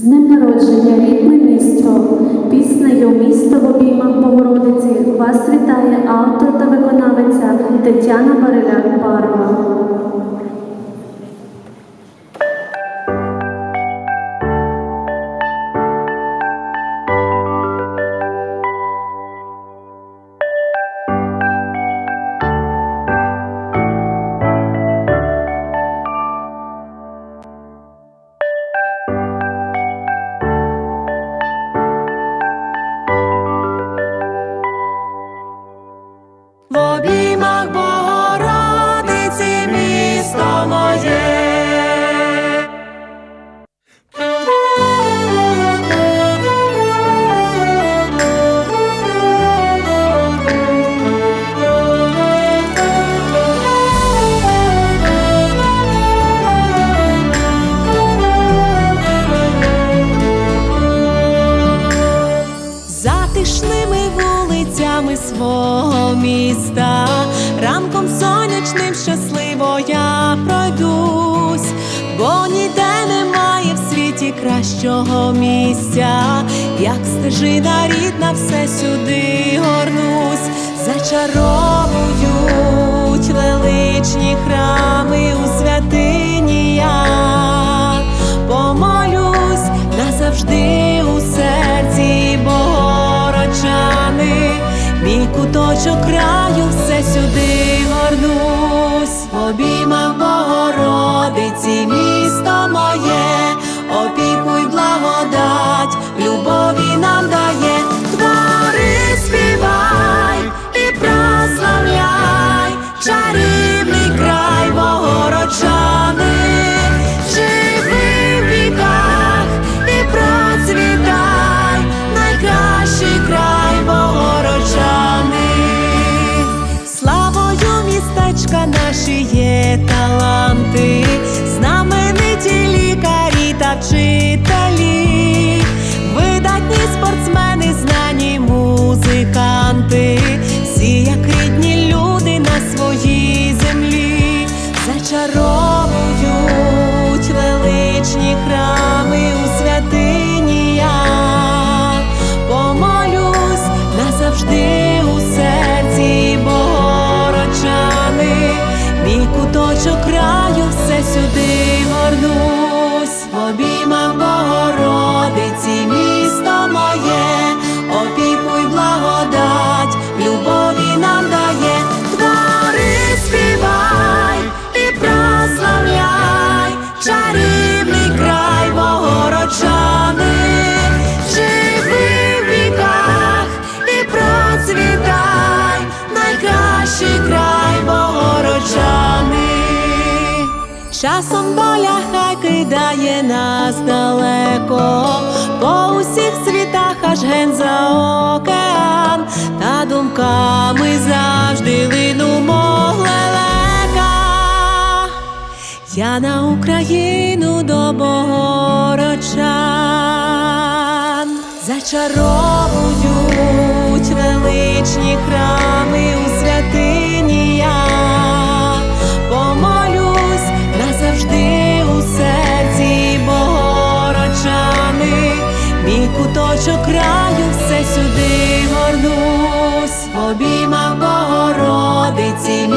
З днем народження, рідне місто, піснею місто в обіймах Богородиці вас вітає автор та виконавиця Тетяна Бариляк Парова. Свого міста, ранком сонячним щасливо я пройдусь, бо ніде немає в світі кращого місця, як стежина рідна, все сюди горнусь, зачаровують величні храми у святині мій куточок краю все сюди горнусь, обіймав Богородиці, місто моє, наші є таланти, знамениті лікарі та вчителі, видатні спортсмени, знані музиканти, всі як рідні люди на своїй землі, зачаровують величні храми Часом доля хай кидає нас далеко, по усіх світах аж ген за океан, та думками завжди линумо лелека. Я на Україну до Богородчан. Зачаровують величні куточок краю все сюди горнусь, обійма Богородиці,